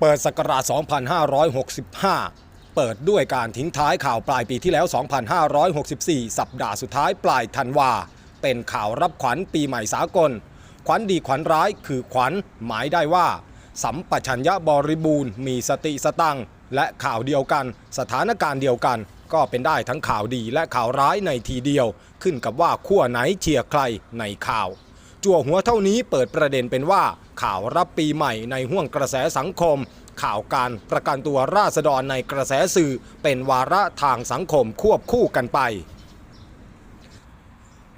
เปิดศักราช 2565 เปิดด้วยการทิ้งท้ายข่าวปลายปีที่แล้ว 2564 สัปดาห์สุดท้ายปลายธันวา เป็นข่าวรับขวัญปีใหม่สากล ขวัญดีขวัญร้ายคือขวัญหมายได้ว่า สัมปชัญญะบริบูรณ์มีสติสตังและข่าวเดียวกัน สถานการณ์เดียวกัน ก็เป็นได้ทั้งข่าวดีและข่าวร้ายในทีเดียว ขึ้นกับว่าขั้วไหนเชียร์ใครในข่าว จั่วหัวเท่านี้เปิดประเด็นเป็นว่า ข่าวรับปีใหม่ในห่วงกระแสสังคม ข่าวการประกันตัวราษฎรในกระแสสื่อ เป็นวาระทางสังคมควบคู่กันไป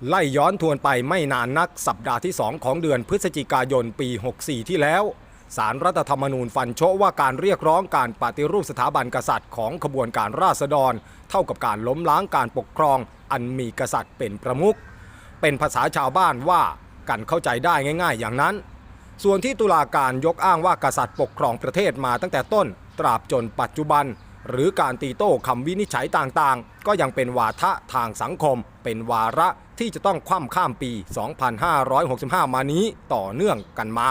ไล่ย้อนทวนไปไม่นานนักสัปดาห์ที่ 2 ของเดือนพฤศจิกายนปี 64 ที่แล้ว สารรัฐธรรมนูญฟันโชว่าการเรียกร้องการปฏิรูปสถาบันกษัตริย์ของขบวนการราษฎร เท่ากับการล้มล้างการปกครอง อันมีกษัตริย์เป็นประมุขเป็นภาษาชาวบ้านว่า กันเข้าใจได้ง่าย ๆ อย่างนั้น ส่วนที่ตุลาการยกอ้างว่ากษัตริย์ปกครองประเทศมาตั้งแต่ต้น ตราบจนปัจจุบัน หรือการตีโต้คำวินิจฉัยต่างๆ ก็ยังเป็นวาทะทางสังคม เป็นวาระที่จะต้องคว่ำข้ามปี 2565 มานี้ต่อเนื่องกันมา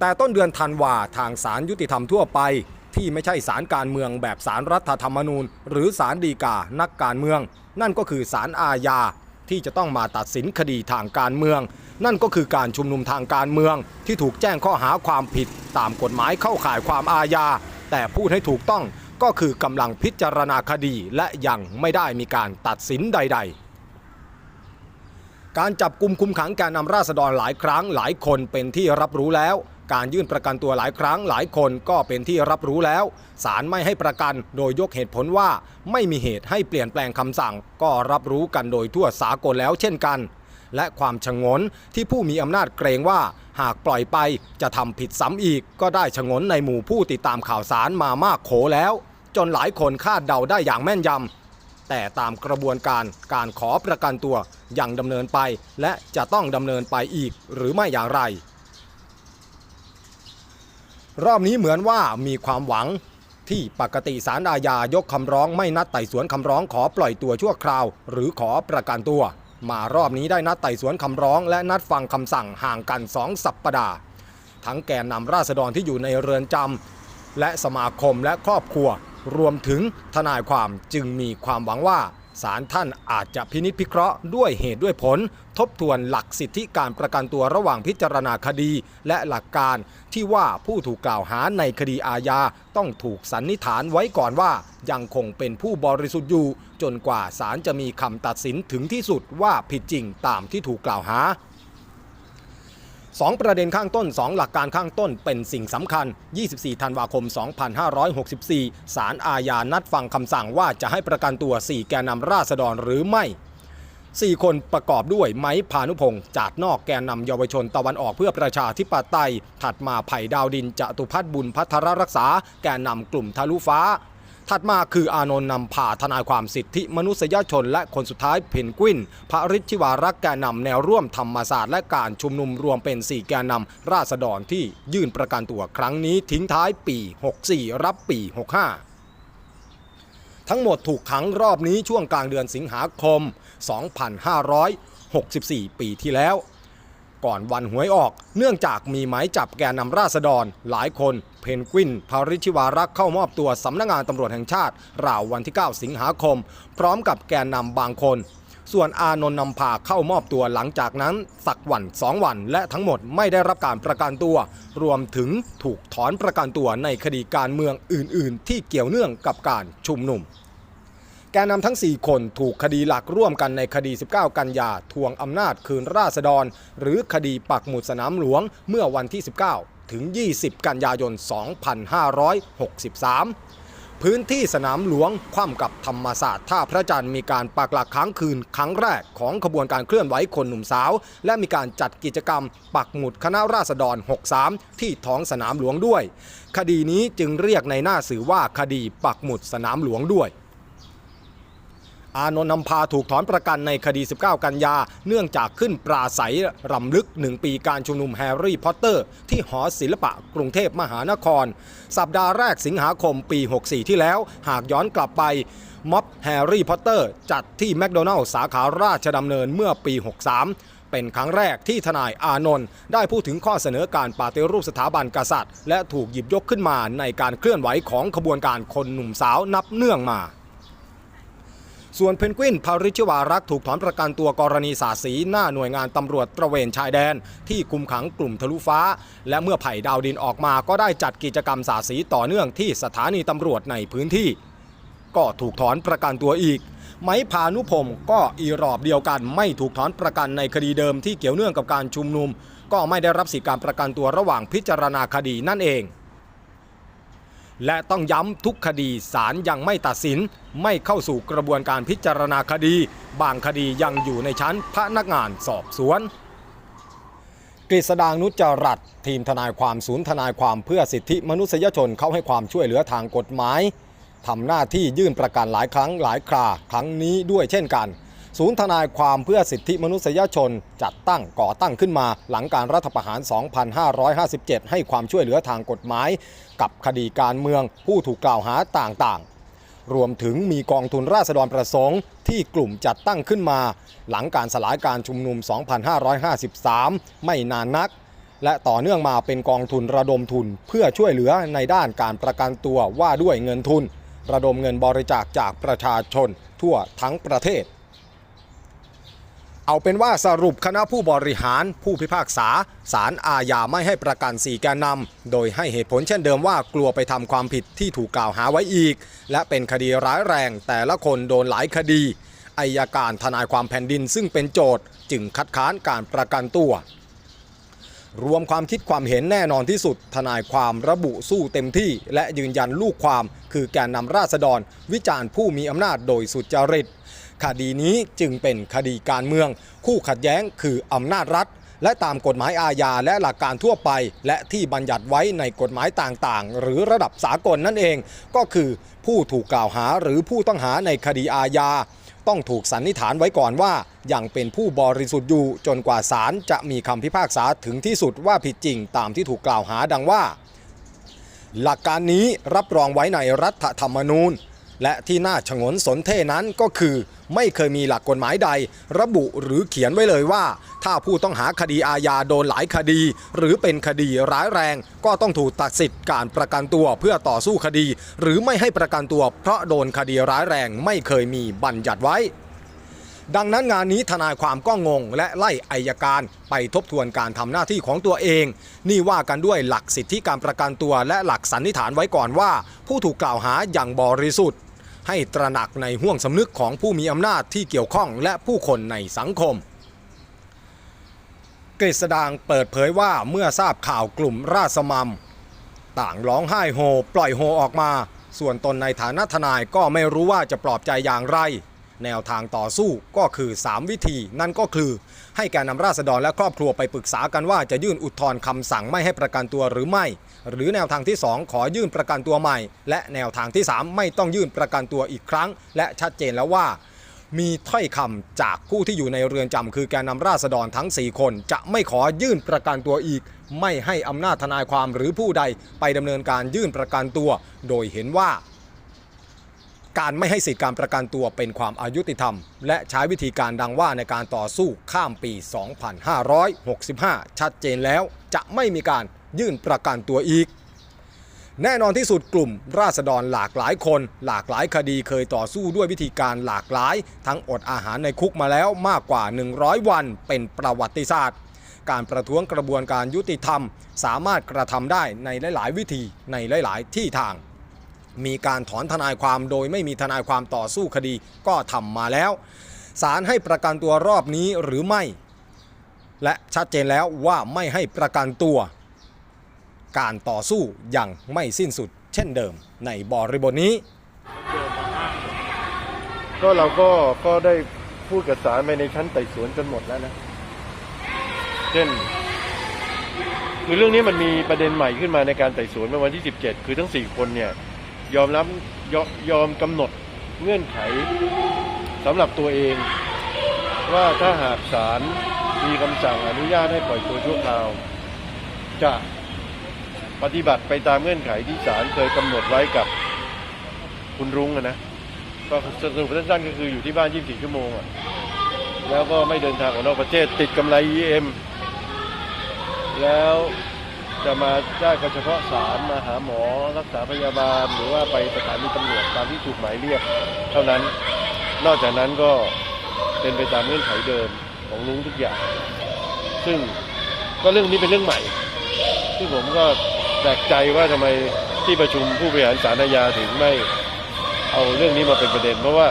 แต่ต้นเดือนธันวาทางศาลยุติธรรมทั่วไปที่ไม่ใช่ศาลการเมืองแบบศาลรัฐธรรมนูญ หรือศาลฎีกานักการเมือง นั่นก็คือศาลอาญา ที่จะต้องมาตัดสินคดีทางการเมือง นั่นก็คือการชุมนุมทางการเมือง ที่ถูกแจ้งข้อหาความผิด ตามกฎหมายเข้าข่ายความอาญา แต่พูดให้ถูกต้องก็คือกำลังพิจารณาคดีและยังไม่ได้มีการตัดสินใด ๆการจับกลุ่มคุมขังแกนนำราษฎรหลายครั้งหลายคนเป็นที่รับรู้แล้ว การยื่นประกันตัวหลายครั้งหลายคนก็เป็นที่รับรู้แล้ว ศาลไม่ให้ประกันโดยยกเหตุผลว่าไม่มีเหตุให้เปลี่ยนแปลงคำสั่ง ก็รับรู้กันโดยทั่วสากลแล้วเช่นกัน และความชงนที่ผู้มีอำนาจเกรงว่า หากปล่อยไปจะทำผิดซ้ำอีก ก็ได้ชงนในหมู่ผู้ติดตามข่าวสารมามากโขแล้ว จนหลายคนคาดเดาได้อย่างแม่นยำแต่ตามกระบวนการการขอประกันตัวยังดำเนินไป และจะต้องดำเนินไปอีกหรือไม่อย่างไร รอบนี้เหมือนว่ามีความหวังที่ปกติสารอาญายกคำร้องไม่นัดไต่สวนคำร้องขอปล่อยตัวชั่วคราว หรือขอประกันตัว มารอบนี้ได้นัดไต่สวนคำร้อง และนัดฟังคำสั่งห่างกันสองสัปปดาห์ทั้งแกนนำราษฎรที่อยู่ในเรือนจำและสมาคมและครอบครัว รวมถึงทนายความจึงมีความหวังว่า ศาลท่านอาจจะพินิจพิเคราะห์ด้วยเหตุด้วยผล ทบทวนหลักสิทธิการประกันตัวระหว่างพิจารณาคดี และหลักการที่ว่าผู้ถูกกล่าวหาในคดีอาญาต้องถูกสันนิษฐานไว้ก่อนว่า ยังคงเป็นผู้บริสุทธิ์อยู่ จนกว่าศาลจะมีคำตัดสินถึงที่สุดว่าผิดจริงตามที่ถูกกล่าวหา สองประเด็นข้างต้น 2 หลักการข้างต้นเป็นสิ่งสำคัญ 24 ธันวาคม 2564 ศาลอาญานัดฟังคำสั่งว่าจะให้ประกันตัว 4 แกนนำราษฎรหรือไม่ 4 คนประกอบด้วยไม้พานุพงศ์จากนอกแกนนำเยาวชนตะวันออกเพื่อประชาธิปไตย ถัดมาไผ่ดาวดินจตุพัฒน์บุญพัทรรักษา แกนนำกลุ่มทะลุฟ้า ถัดมาคืออานนท์นำผ่าทนายความสิทธิมนุษยชน และคนสุดท้ายเพนกวิน พระฤทธิวารักษ์แกนนำแนวร่วมธรรมศาสตร์และการชุมนุมรวมเป็น 4 แกนนำราษฎรที่ยื่นประกันตัวครั้งนี้ทิ้งท้ายปี 64 รับปี 65ทั้งหมดถูกขังรอบนี้ช่วงกลางเดือนสิงหาคม 2564 ปีที่แล้ว ก่อนวันหวยออก เนื่องจากมีหมายจับแกนนำราษฎรหลายคน เพนกวินภาริชิวารักษ์เข้ามอบตัวสำนักงานตำรวจแห่งชาติ ราววันที่ 9 สิงหาคม พร้อมกับแกนนำบางคน ส่วนอานนท์นำพาเข้ามอบตัวหลังจากนั้น สักวันสองวันและทั้งหมดไม่ได้รับการประกันตัว รวมถึงถูกถอนประกันตัวในคดีการเมืองอื่น ๆ ที่เกี่ยวเนื่องกับการชุมนุมแกนนำทั้ง 4 คนถูกคดีหลักร่วมกันในคดี 19 กันยาทวงอำนาจคืนราษฎร หรือคดีปักหมุดสนามหลวงเมื่อวันที่ 19 ถึง 20 กันยายน 2563 พื้นที่สนามหลวงคว่ำกับธรรมศาสตร์ท่าพระจันทร์มีการปักหลักค้างคืนครั้งแรกของขบวนการเคลื่อนไหวคนหนุ่มสาว และมีการจัดกิจกรรม ปักหมุดคณะราษฎร 63 ที่ท้องสนามหลวงด้วย คดีนี้จึงเรียกในหน้าสื่อว่าคดีปักหมุดสนามหลวงด้วย อานนท์นำพาถูกถอนประกันในคดี 19 กันยา เนื่องจากขึ้นปราศัยรำลึก 1 ปีการชุมนุมแฮร์รี่พอตเตอร์ ที่หอศิลปะกรุงเทพมหานคร สัปดาห์แรกสิงหาคมปี 64 ที่แล้ว หากย้อนกลับไปม็อบแฮร์รี่พอตเตอร์ จัดที่แมคโดนัลล์สาขาราชดำเนินเมื่อปี 63เป็นครั้งแรกที่ทนายอานนท์ได้พูดถึงข้อเสนอการปฏิรูปสถาบันกษัตริย์ และถูกหยิบยกขึ้นมาในการเคลื่อนไหวของขบวนการคนหนุ่มสาวนับเนื่องมา ส่วนเพนกวินภาริชวารักษ์ถูกถอนประกันตัวกรณีสาสีหน้าหน่วยงานตำรวจตระเวนชายแดน ที่คุมขังกลุ่มทะลุฟ้า และเมื่อไผ่ดาวดินออกมาก็ได้จัดกิจกรรมสาสีต่อเนื่องที่สถานีตำรวจในพื้นที่ ก็ถูกถอนประกันตัวอีก ไม้พานุพงศ์ก็อีรอบเดียวกันไม่ถูกถอนประกันในคดีเดิมที่เกี่ยวเนื่องกับการชุมนุม ก็ไม่ได้รับสิทธิการประกันตัวระหว่างพิจารณาคดีนั่นเอง และต้องย้ำทุกคดีศาลยังไม่ตัดสิน ไม่เข้าสู่กระบวนการพิจารณาคดี บางคดียังอยู่ในชั้นพนักงานสอบสวนกฤษดางนุจจรัตทีมทนายความศูนย์ทนายความเพื่อสิทธิมนุษยชนเข้าให้ความช่วยเหลือทางกฎหมายทำหน้าที่ยื่นประกันหลายครั้งหลายคราครั้งนี้ด้วยเช่นกัน ศูนย์ทนายความเพื่อสิทธิมนุษยชน จัดตั้งก่อตั้งขึ้นมา หลังการรัฐประหาร 2557 ให้ความช่วยเหลือทางกฎหมาย กับคดีการเมืองผู้ถูกกล่าวหาต่างๆ รวมถึงมีกองทุนราษฎรประสงค์ที่กลุ่มจัดตั้งขึ้นมา หลังการสลายการชุมนุม 2553 ไม่นานนัก และต่อเนื่องมาเป็นกองทุนระดมทุน เพื่อช่วยเหลือในด้านการประกันตัวว่าด้วยเงินทุน ระดมเงินบริจาคจากประชาชนทั่วทั้งประเทศ เอาเป็นว่าสรุปคณะผู้บริหาร ผู้พิพากษาศาลอาญาไม่ให้ประกันสี่แกนนำโดยให้เหตุผลเช่นเดิมว่ากลัวไปทำความผิดที่ถูกกล่าวหาไว้อีก และเป็นคดีร้ายแรงแต่ละคนโดนหลายคดีอายการทนายความแผ่นดินซึ่งเป็นโจทย์ จึงคัดค้านการประกันตัว รวมความคิดความเห็นแน่นอนที่สุด ทนายความระบุสู้เต็มที่ และยืนยันลูกความ คือแกนนำราษฎร วิจารณ์ผู้มีอำนาจโดยสุจริต คดีนี้จึงเป็นคดีการเมือง คู่ขัดแย้งคืออำนาจรัฐ และตามกฎหมายอาญาและหลักการทั่วไป และที่บัญญัติไว้ในกฎหมายต่างๆ หรือระดับสากลนั่นเอง ก็คือผู้ถูกกล่าวหาหรือผู้ต้องหาในคดีอาญาต้องถูกสันนิษฐานไว้ก่อนว่ายังเป็นผู้บริสุทธิ์อยู่จนกว่าศาลจะมีคำพิพากษาถึงที่สุดว่าผิดจริงตามที่ถูกกล่าวหาดังว่า หลักการนี้รับรองไว้ในรัฐธรรมนูญ และที่น่าฉงนสนเท่นั้นก็คือ ไม่เคยมีหลักกฎหมายใด ระบุหรือเขียนไว้เลยว่า ถ้าผู้ต้องหาคดีอาญาโดนหลายคดี หรือเป็นคดีร้ายแรง ก็ต้องถูกตัดสิทธิ์การประกันตัวเพื่อต่อสู้คดี หรือไม่ให้ประกันตัวเพราะโดนคดีร้ายแรงไม่เคยมีบัญญัติไว้ดังนั้นงานนี้ทนายความก็งง และไล่อายการไปทบทวนการทำหน้าที่ของตัวเอง นี่ว่ากันด้วยหลักสิทธิการประกันตัวและหลักสันนิษฐานไว้ก่อนว่า ผู้ถูกกล่าวหาอย่างบริสุทธิ์ ให้ตระหนักในห่วงสำนึกของผู้มีอำนาจที่เกี่ยวข้องและผู้คนในสังคม กฤษดางเปิดเผยว่าเมื่อทราบข่าวกลุ่มราษมัมต่างร้องไห้โฮ ปล่อยโฮออกมา ส่วนตนในฐานะทนายก็ไม่รู้ว่าจะปลอบใจอย่างไร แนวทางต่อสู้ก็คือ 3 วิธี นั่นก็คือ ให้แกนนำราษฎรและครอบครัวไปปรึกษากันว่าจะยื่นอุทธรณ์คำสั่งไม่ให้ประกันตัวหรือไม่ หรือแนวทางที่ 2 ขอยื่นประกันตัวใหม่ และแนวทางที่ 3 ไม่ต้องยื่นประกันตัวอีกครั้ง และชัดเจนแล้วว่า มีถ้อยคำจากผู้ที่อยู่ในเรือนจำคือแกนนำราษฎรทั้ง 4 คน จะไม่ขอยื่นประกันตัวอีก ไม่ให้อำนาจทนายความหรือผู้ใดไปดำเนินการยื่นประกันตัว โดยเห็นว่า การไม่ให้สิทธิการประกันตัวเป็นความอายุติธรรม และใช้วิธีการดังว่าในการต่อสู้ข้ามปี 2565 ชัดเจนแล้วจะไม่มีการยื่นประกันตัวอีก แน่นอนที่สุดกลุ่มราษฎรหลากหลายคน หลากหลายคดีเคยต่อสู้ด้วยวิธีการหลากหลาย ทั้งอดอาหารในคุกมาแล้วมากกว่า 100 วันเป็นประวัติศาสตร์การประท้วงกระบวนการยุติธรรม สามารถกระทำได้ในหลาย ๆ วิธีในหลาย ๆ ที่ทาง มีการถอนทนายความโดยไม่มีทนายความต่อสู้คดีก็ทำมาแล้วศาลให้ประกันตัวรอบนี้หรือไม่ และชัดเจนแล้วว่าไม่ให้ประกันตัว การต่อสู้ยังไม่สิ้นสุด เช่นเดิมในบริบทนี้ ก็เราก็ก็ได้พูดกับศาลไปในชั้นไต่สวนจนหมดแล้วนะ เช่นคือเรื่องนี้มันมีประเด็นใหม่ขึ้นมาในการไต่สวนเมื่อวันที่ 17 คือทั้ง 4 คนเนี่ย ยอมรับยอยอมกำหนดเงื่อนไขสำหรับตัวเอง ว่าถ้าหากศาลมีคำสั่งอนุญาตให้ปล่อยตัวชั่วคราว จะปฏิบัติไปตามเงื่อนไขที่ศาลเคยกำหนดไว้กับคุณรุ้งนะ ก็สรุปสั้นๆก็คืออยู่ที่บ้าน 24 ชั่วโมงอะแล้วก็ไม่เดินทางออกนอกประเทศติดกำไร EM แล้ว จะมาได้ก็เฉพาะสารมาหาหมอรักษาพยาบาล หรือว่าไปสถานีตำรวจตามที่ถูกหมายเรียก เท่านั้น นอกจากนั้นก็เป็นไปตามเงื่อนไขเดิมของลุงทุกอย่าง ซึ่งก็เรื่องนี้เป็นเรื่องใหม่ซึ่งผมก็แปลกใจว่าทำไมที่ประชุมผู้บริหารศาลอาญาถึงไม่เอาเรื่องนี้มาเป็นประเด็น เพราะว่า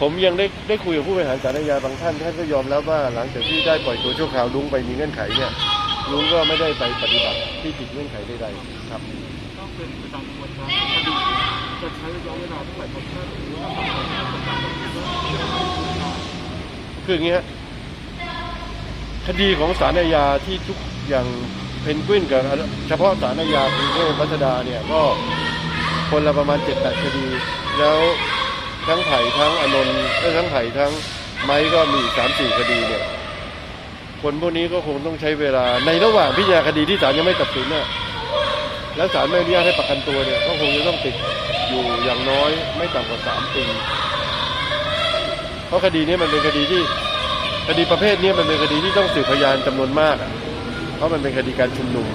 ผมยังได้ได้คุยกับผู้บริหารศาลอาญาบางท่านท่านก็ยอมรับว่าหลังจากที่ได้ปล่อยตัวชั่วคราวลุงไปมีเงื่อนไขเนี่ย ลุงก็ไม่ได้ไปปฏิบัติที่ผิดเงื่อนไขใดๆครับต้องเป็นไปตามกระบวนการคดีจะใช้ระยะเวลาเท่าไหร่ครับท่านหรือว่าคืออย่างนี้ฮะคดีของศาลอาญาที่ทุกอย่างเพนกวินกับเฉพาะศาลอาญากรุงเทพรัชดาเนี่ยก็คนละประมาณเจ็ดแปดคดี แล้วทั้งไผ่ทั้งอนนท์ทั้งไผ่ทั้งไม้ก็มีสามสี่คดีเนี่ย คนพวกนี้ก็คงต้องใช้เวลา ในระหว่างพิจารณาคดีที่ศาลยังไม่ตัดสินน่ะแล้วศาลไม่อนุญาตให้ประกันตัวเนี่ยก็คงจะต้องติดอยู่อย่างน้อยไม่ต่ำกว่าสามปีเพราะคดีนี้มันเป็นคดีที่คดีประเภทนี้มันเป็นคดีที่ต้องสืบพยานจำนวนมากอะเพราะมันเป็นคดีการชุมนุม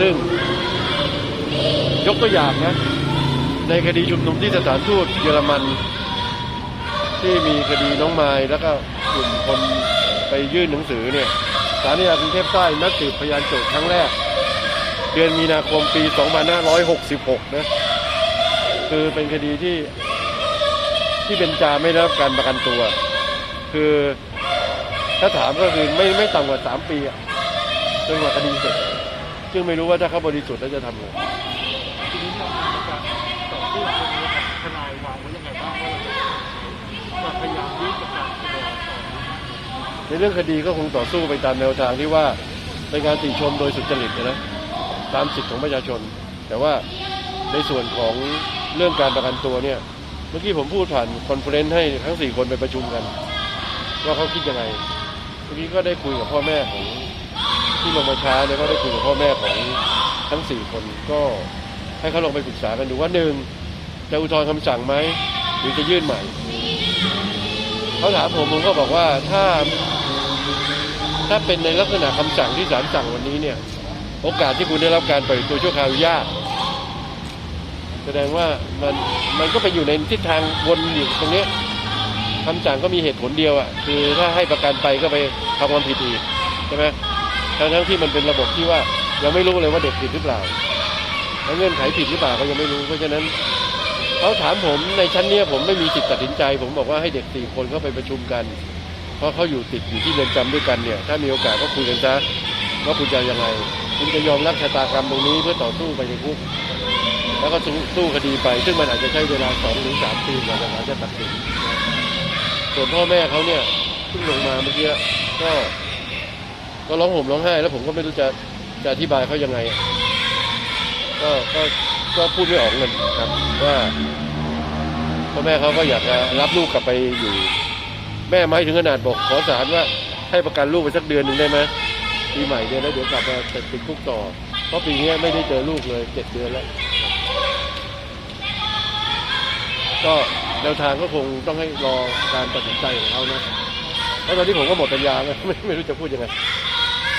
ซึ่งยกตัวอย่างนะในคดีชุมนุมที่สถานทูตเยอรมัน ที่มีคดีน้องไม้แล้วก็กลุ่มคน ไปยื่นหนังสือเนี่ยศาลนิยากรุงเทพใต้นัดสืบพยานโจทย์ครั้งแรก เดือนมีนาคมปี 2566 นะ คือเป็นคดีที่ที่เป็นจาไม่ได้รับการประกันตัว คือถ้าถามก็คือไม่ไม่ต่ำกว่าสามปีอะจนกว่าคดีเสร็จซึ่งไม่รู้ว่าถ้าเขาบริสุทธิ์แล้วจะทำไงทีนี้เราจะต่อสู้คดีทนายวางไว้ยังไงบ้างว่าเราจะพยายามนประกันตัวต่อ ในเรื่องคดีก็คงต่อสู้ไปตามแนวทางที่ว่าเป็นการติชมโดยสุจริตนะตามสิทธิของประชาชน แต่ว่าในส่วนของเรื่องการประกันตัวเนี่ยเมื่อกี้ผมพูดผ่านคอนเฟอเรนซ์ให้ทั้งสี่คนไปประชุมกันว่าเขาคิดยังไงเมื่อกี้ก็ได้คุยกับพ่อแม่ของที่ลงมาช้าเนี่ยก็ได้คุยกับพ่อแม่ของทั้งสี่คนก็ให้เขาลงไปปรึกษากันดูว่าหนึ่งจะอุทธรณ์คำสั่งไหมหรือจะยื่นใหม่เขาถามผมผมก็บอกว่าถ้า ถ้าเป็นในลักษณะคำสั่งที่ศาลสั่งวันนี้เนี่ย โอกาสที่คุณได้รับการปล่อยตัวชั่วคราวยาก แสดงว่ามันมันก็ไปอยู่ในทิศทางวนอยู่ตรงนี้ยคำสั่งก็มีเหตุผลเดียวอะคือถ้าให้ประกันไปก็ไปทำความผิดอีกใช่ไหมทั้งทั้งที่มันเป็นระบบที่ว่ายังไม่รู้เลยว่าเด็กผิดหรือเปล่าแล้วเงื่อนไขผิดหรือเปล่าก็ยังไม่รู้เพราะฉะนั้นเขาถามผมในชั้นเนี้ยผมไม่มีสิทธิ์ตัดสินใจ ผมบอกว่าให้เด็กสี่คนเข้าไปประชุมกันเราะเขาอยู่ติดอยู่ที่เรือนจำด้วยกันเนี่ย ถ้ามีโอกาสก็คุยกันซะว่าคุณจะยังไง คุณจะยอมรับชะตากรรมตรงนี้เพื่อต่อสู้ไปในคุกแล้วก็สู้สู้คดีไป ซึ่งมันอาจจะใช้เวลาสองถึงสามปีกว่าศาลจะตัดสินส่วนพ่อแม่เขาเนี่ยเพิ่งลงมาเมื่อกี้ก็ ก็ร้องห่มร้องไห้ แล้วผมก็ไม่รู้จะจะอธิบายเขายังไง ก็ก็ก็พูดไม่ออกเงินครับ ว่าพ่อแม่เขาก็อยากจะรับลูกกลับไปอยู่ แม่ไม้ถึงขนาดบอกขอสารว่าให้ประกันลูกไปสักเดือนหนึ่งได้ไหมปีใหม่เนี่ยแล้วเดี๋ยวกลับมาติดคุกต่อ เพราะปีนี้ไม่ได้เจอลูกเลยเจ็ดเดือนแล้ว ก็แนวทางก็คงต้องให้รอการตัดสินใจของเขานะเพราะตอนนี้ผมก็หมดปัญญาแล้วไม่ไม่รู้จะพูดยังไง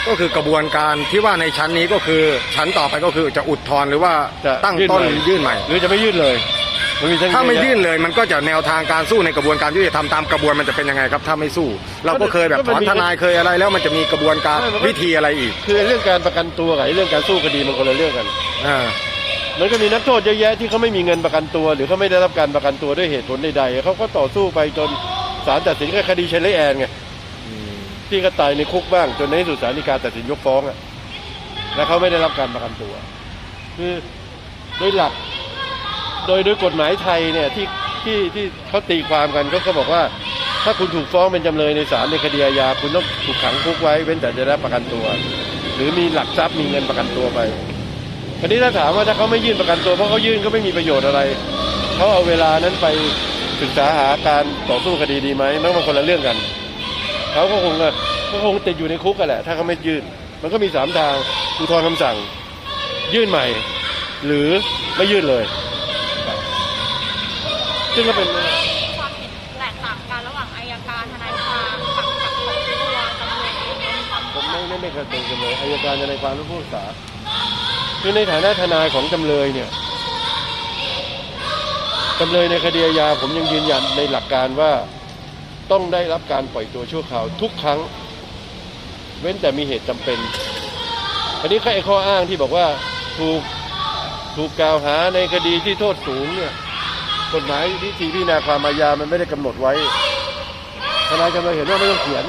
ก็คือกระบวนการที่ว่าในชั้นนี้ก็คือชั้นต่อไปก็คือจะอุทธรณ์หรือว่าจะตั้งยื่นต้นใหม่ยื่นใหม่ หรือจะไม่ยื่นเลยมันมีทั้ง ถ้าไม่เอะยื่นเลยมันก็จะแนวทางการสู้ในกระบวนการยุติธรรมตามกระบวนมันจะเป็นยังไงครับถ้าไม่สู้ เราก็เคยแบบถอนทนายเคยอะไร แล้วมันจะมีกระบวนการวิธีอะไรอีก คือเรื่องการประกันตัวกับไอ้เรื่องการสู้คดีมันคนละเรื่องกันอ่ามันก็มีนักโทษเยอะแยะที่เขาไม่มีเงินประกันตัว หรือเขาไม่ได้รับการประกันตัวด้วยเหตุผลใดๆเขาก็ต่อสู้ไปจนศาลตัดสินแค่คดีเชลลี่แอนไงที่ก็ตายในคุกบ้าง จนในที่สุดศาลฎีกาตัดสินยกฟ้องอะแล้วเขาไม่ได้รับการประกันตัว คือโดยหลัก โดยโดยกฎหมายไทยเนี่ยที่ที่ที่เขาตีความกันเขาบอกว่า ถ้าคุณถูกฟ้องเป็นจำเลยในศาลในคดีอาญาคุณต้องถูกขังคุกไว้เว้นแต่จะได้ประกันตัว หรือมีหลักทรัพย์มีเงินประกันตัวไปอันนี้ถ้าถามว่าถ้าเขาไม่ยื่นประกันตัวเพราะเขายื่นก็ไม่มีประโยชน์อะไรเขาเอาเวลานั้นไปศึกษาหาการต่อสู้คดีดีไหมมันมันคนละเรื่องกันเขาก็คงอะก็คงติดอยู่ในคุกกันแหละ ถ้าเขาไม่ยื่น มันก็มีสามทางอุทธรณ์คำสั่ง ยื่นใหม่ หรือไม่ยื่นเลย ซึ่งก็เป็น ความเห็นแตกต่างกันระหว่างอายการทนายความฝั่งไม่เคยเป็นจำเลยอายการจะในความรู้ผู้ศึกษาคือในฐานะทนายของจำเลยเนี่ยจำเลยในคดีอาญาผมยังยืนยันในหลักการว่าต้องได้รับการปล่อยตัวชั่วคราวทุกครั้ง เว้นแต่มีเหตุจำเป็นอันนี้แค่ข้ออ้างที่บอกว่าถูกถูกกล่าวหาในคดีที่โทษสูงเนี่ย กฎหมายวิธีพิจารณาความอาญามันไม่ได้กำหนดไว้ทนายจำเลยเห็นว่าไม่ต้องเขียน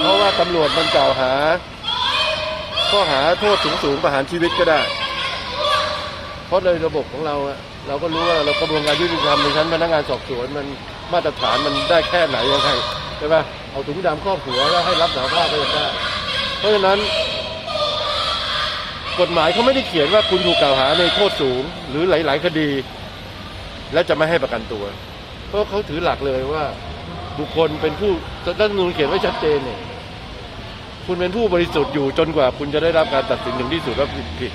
เพราะว่าตำรวจมันกล่าวหา ข้อหาโทษสูงสูงประหารชีวิตก็ได้ เพราะในระบบของเราเราก็รู้ว่าเรากระบวนการยุติธรรมในชั้นพนักงานสอบสวนมันมาตรฐานมันได้แค่ไหนยังไงใช่ปะเอาถุงดำครอบหัวแล้วให้รับสารภาพก็จะได้ เพราะฉะนั้นกฎหมายเขาไม่ได้เขียนว่าคุณถูกกล่าวหาในโทษสูงหรือหลาย ๆ คดี และจะไม่ให้ประกันตัว เพราะเขาถือหลักเลยว่า บุคคลเป็นผู้รัฐธรรมนูญเขียนไว้ชัดเจนเนี่ยคุณเป็นผู้บริสุทธิ์อยู่จนกว่า คุณจะได้รับการตัดสินถึงที่สุดว่าผิดผิด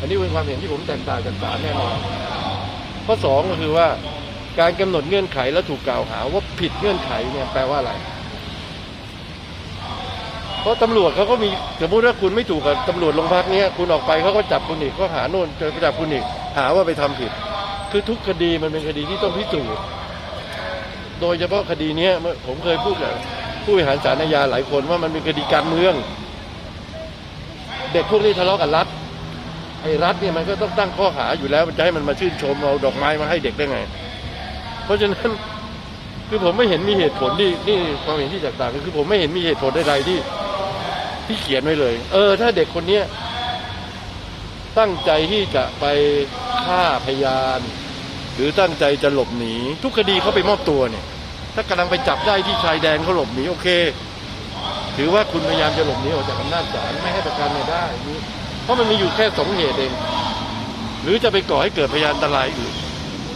อันนี้เป็นความเห็นที่ผมแตกต่างจากศาลแน่นอนข้อสองก็คือว่าการกำหนดเงื่อนไขและถูกกล่าวหาว่าผิดเงื่อนไขเนี่ยแปลว่าอะไร เพราะตำรวจเขาก็มีสมมติว่าคุณไม่ถูกกับตำรวจโรงพักเนี้ยคุณออกไปเขาก็จับคุณอีกก็หาโน่นจะจับคุณอีกหาว่าไปทำผิด คือทุกคดีมันเป็นคดีที่ต้องพิสูจน์โดยเฉพาะคดีเนี้ยผมเคยพูดกับผู้บริหารศาลอาญาหลายคนว่ามันเป็นคดีการเมือง เด็กพวกนี้ทะเลาะกับรัฐไอ้รัฐเนี่ยมันก็ต้องตั้งข้อหาอยู่แล้วมันจะให้มันมาชื่นชมเอาดอกไม้มาให้เด็กได้ไง เพราะฉะนั้นคือผมไม่เห็นมีเหตุผลที่นี่ความเห็นที่แตกต่างคือผมไม่เห็นมีเหตุผลใดๆที่ที่เขียนไว้เลย เออ ถ้าเด็กคนเนี้ยตั้งใจที่จะไปฆ่าพยาน หรือตั้งใจจะหลบหนีทุกคดีเขาไปมอบตัวเนี่ย ถ้ากำลังไปจับได้ที่ชายแดนเขาหลบหนีโอเค ถือว่าคุณพยายามจะหลบหนีออกจากอำนาจศาลไม่ให้ประกันเนี่ยได้นี่เพราะมันมีอยู่แค่สองเหตุเอง หรือจะไปก่อให้เกิดพยานอันตรายอื่น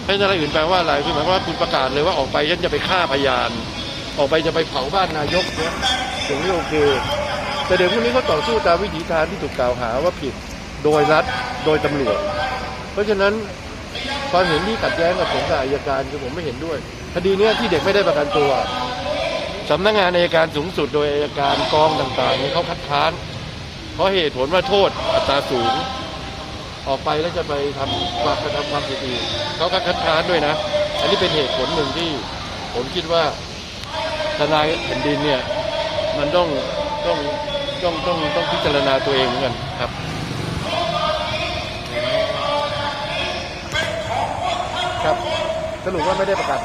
พยานอันตรายอื่นแปลว่าอะไรคือหมายความว่าคุณประกาศเลยว่าออกไปฉันจะไปฆ่าพยาน ออกไปจะไปเผาบ้านนายกเนี่ยตรงนี้โอเค แต่เด็กพวกนี้เขาต่อสู้ตามวิถีทางที่ถูกกล่าวหาว่าผิดโดยรัฐโดยตำรวจ เพราะฉะนั้น ความเห็นที่ขัดแย้งกับผมกับอายการคือผมไม่เห็นด้วย คดีเนี้ยที่เด็กไม่ได้ประกันตัวสำนักงานอายการสูงสุดโดยอายการกองต่างๆเนี่เขาคัดค้าน เพราะเหตุผลว่าโทษอัตราสูง ออกไปแล้วจะไปทำความกระทำความผิดอีกเขาก็คัดค้านด้วยนะ อันนี้เป็นเหตุผลหนึ่งที่ผมคิดว่าทนายแผ่นดินเนี่ยมันต้องต้องต้องต้องต้องพิจารณาตัวเองเหมือนกันครับ ครับสรุปว่าไม่ได้ประกัน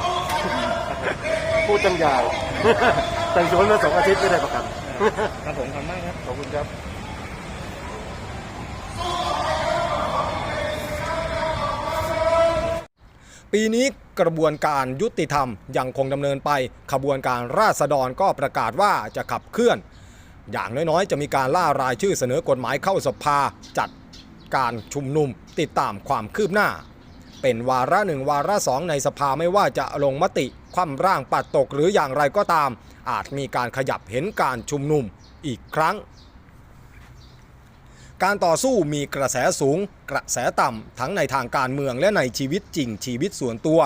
พูดจังยาวแต่งสวนมาสองอาทิตย์ไม่ได้ประกันครับผมขอบคุณมากครับ ขอบคุณครับปีนี้กระบวนการยุติธรรมยังคงดำเนินไป ขบวนการราษฎรก็ประกาศว่าจะขับเคลื่อน อย่างน้อยๆ จะมีการล่ารายชื่อเสนอกฎหมายเข้าสภาจัดการชุมนุมติดตามความคืบหน้า เป็นวาระหนึ่งวาระสองในสภาไม่ว่าจะลงมติ คว่ำร่างปัดตกหรืออย่างไรก็ตาม อาจมีการขยับเห็นการชุมนุมอีกครั้ง การต่อสู้มีกระแสสูง กระแสต่ำ ทั้งในทางการเมืองและในชีวิตจริงชีวิตส่วนตัว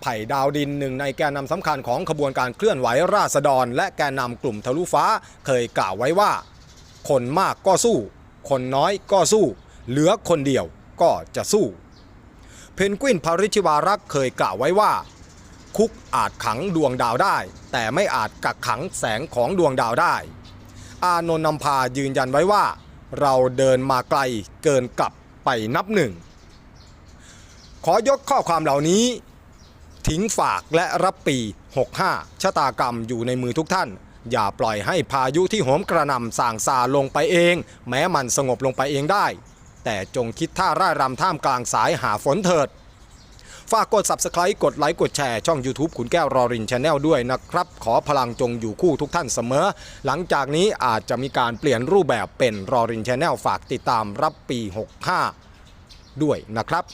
ไผ่ดาวดินหนึ่งในแกนนำสำคัญของขบวนการเคลื่อนไหวราษฎร และแกนนำกลุ่มทะลุฟ้าเคยกล่าวไว้ว่า คนมากก็สู้ คนน้อยก็สู้ เหลือคนเดียวก็จะสู้ นกวินพาริชิวารักษ์เคยกล่าวไว้ว่า คุกอาจขังดวงดาวได้ แต่ไม่อาจกักขังแสงของดวงดาวได้ อานนท์นำพายืนยันไว้ว่า เราเดินมาไกลเกินกลับไปนับหนึ่ง ขอยกข้อความเหล่านี้ ทิ้งฝากและรับปี 65 ชะตากรรมอยู่ในมือทุกท่าน อย่าปล่อยให้พายุที่โหมกระนำส่างซาลงไปเอง แม้มันสงบลงไปเองได้ แต่จงคิดท่าร่ายรำท่ามกลางสายหาฝนเถิด ฝากกด Subscribe กดไลค์กดแชร์ช่อง YouTube ขุนแก้วรอรินชาแนลด้วยนะครับ ขอพลังจงอยู่คู่ทุกท่านเสมอ หลังจากนี้อาจจะมีการเปลี่ยนรูปแบบเป็นรอรินชาแนลฝากติดตามรับปี 65 ด้วยนะครับ